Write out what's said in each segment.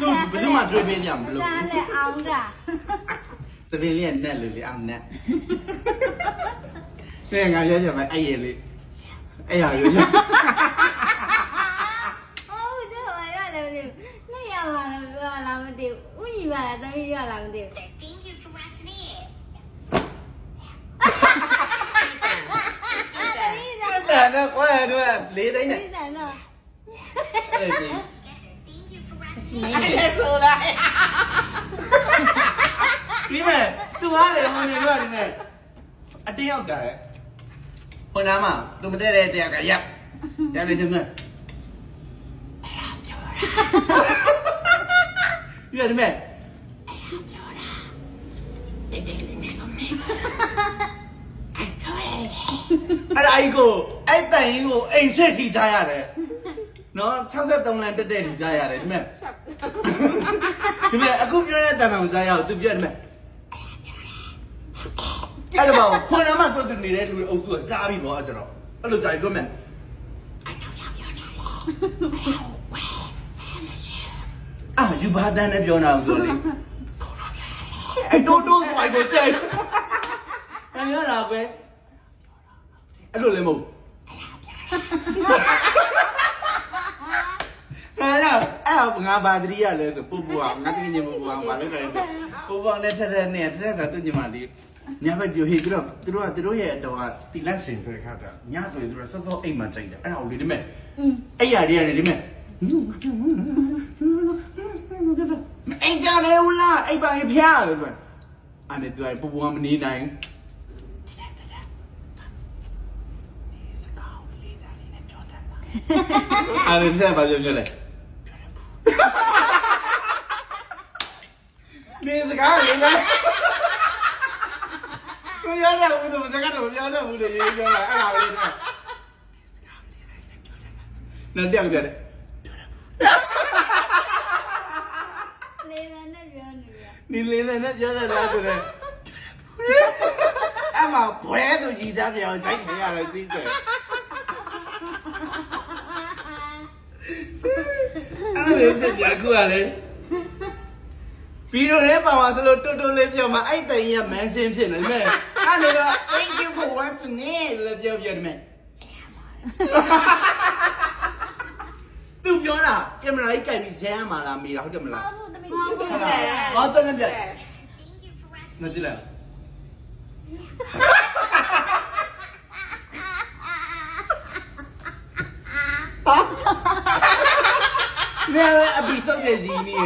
သူဘယ်သူမှကျွေးပေးကြမလို့ဒါလည်းအောင်တာသမီးလေးကနဲ့လေလေအမနဲ့တဲ့ငါပြောချင်မယ်အဲ့ရလေးအဲ့ရရရဟုတ်တယ်ဘာရလဲမသိဘူးနှစ်ရပါလားပြောလားမသိဘူးဥညီပါလားတမီးရလားမသိဘူး Thank you for watching it. အာတမီးစားတဲ့နဲ့ကွာတော့လေးတိုင်းတနဲ့မီးစားတော့အဲ့ဒီ Together. Thank you for watching မ it. င်းအဲ့ဒါဆိုတာဒီမဲ့သူဟာလေဟိုနေတော့ဒီမဲ့အတင်းရောက်တာဟိုနားမှာသူမတဲ့တဲ့တရားကရပ်ရနေချင်မဲ့အဲ့ဒါပြောတာဒီမဲ့တိတ်တိတ်လေးနေကုန်နေအဲ့ဒါကြီးကိုအဲ့တိုင်ကြီးကိုအိမ်ဆက်ထီကြရတယ် နော်63လမ်းတက်တဲ့ထီကြရတယ်ဒီမဲ့ဒီမဲ့အခုပြောတဲ့တန်တော်ကြားရအောင်သူပြောတယ်ဒီမဲ့အဲ့ဒါပေါ့ခွန်နာမှာတွေ့သူနေတဲ့လူအုပ်စုကကြားပြီပေါ့အဲ့ကျတော့အဲ့လိုကြားပြီးပြောမယ်အဲ့တော့ချပြောနေလေဝဲဝဲနေစီအာယူဘာတန်းနဲ့ပြောနေအောင်ဆိုလေအဲ့တိုးတိုးဝိုင်ကိုကျဲတန်ရတာပဲအဲ့လိုလည်းမဟုတ်အဲ့ဒါအဲ့ဒါ ငါဘာတတိရလဲဆိုပူပူအောင်ငါတကယ်ညမပူအောင်ဘာလို့လဲဆိုပူပူအောင်နဲ့ထက်ထက်နဲ့ထက်ထက်ကသူ့ညီမလေးညဘက်ကြိုဟေးပြီးတော့သူတို့ကသူတို့ရဲ့အတော်ကတီလက်စင်ဆိုတဲ့ခါကျညဆိုရင်သူတို့ဆော့ဆော့အိမ်မှာကြိုက်တယ်အဲ့ဒါကိုလေဒီမဲ့အဲ့ရတွေရတယ်ဒီမဲ့အိမ်ကြလေဦးလားအိမ်ပါဖျားလို့ဆိုအဲ့နဲ့သူကပူပူကမနေနိုင်စကောင်းလေးသားလေးနဲ့ပြောတတ်တာအဲ့ဒါဆက်ပါပြောပြောလေ နေစကားလေးလားကိုရတဲ့ဦးသူစကားတော့ပြောတဲ့ဦးလေရေးပြောတာအဲ့ဒါလေးတော့နော်တရားပြောတယ်လေလန်နဲ့ပြောနေပြီနေလေးနဲ့ပြောတဲ့လားဆိုတော့အမဘွဲသူကြီးသားပြောင်းဆိုင်နေရတော့ကြီးတယ် စစ်ပြအခုကလေပြီးတော့လည်းပါပါသလိုတွတ်တွတ်လေးပြောမှအဲ့တိုင်ကြီးကမန်ရှင်းဖြစ်နေမယ်အဲ့ဒါတော့ thank you for watching it လည်းပြောပြတယ်မယ်သူပြောတာကင်မရာကြီးကင်ပြီးဂျမ်းမှာလားမေးတာဟုတ်တယ်မလားဟုတ်ဘူးတမီးဟုတ်ဘူးဟောတယ်ပြ thank you for watching နော်ကြည့်လိုက်ဟာ Nella episode de Gini.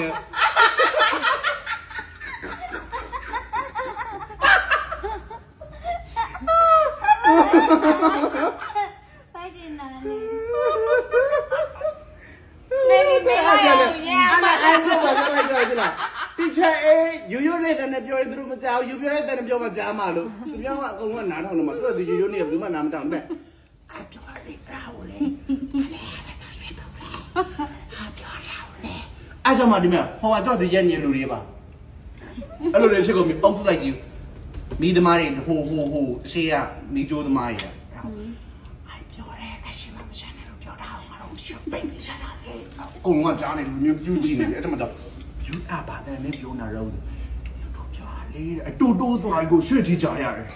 teacher အေးရိုးရိုးနဲ့တန်းနဲ့ပြောရင်သူတို့မကြောက်ယူပြောရင်တန်းနဲ့ပြောမှကြားမှာလို့သူပြောမှအကုန်လုံးကနားထောင်လို့မှာသူကသူရိုးရိုးနဲ့ကဘယ်သူမှနားမထောင်နဲ့အတော်လေးကောင်းလေ ကြောင့်မှဒီမဲ့ဟောတော့ဒီရက်နေလူတွေပါအဲ့လိုတွေဖြစ်ကုန်ပြီအုပ်စုလိုက်ကြည့်မိသမားတွေဟိုဟိုဟိုအရှိရမိကျိုးသမားတွေအပြောရဲအရှိမမစနဲ့လို့ပြောတာငါတို့ရှုပ်ပိတ်ပြီးစားတာလေအကုန်လုံးကကြားနေလူမျိုးပြုကြည့်နေတယ်အဲ့ဒါမှတော့ယူအပါတဲ့နဲ့ပြောနာရောတို့ပြောလေအတူတူဆိုတာကိုရွှေ့ထိကြရတယ်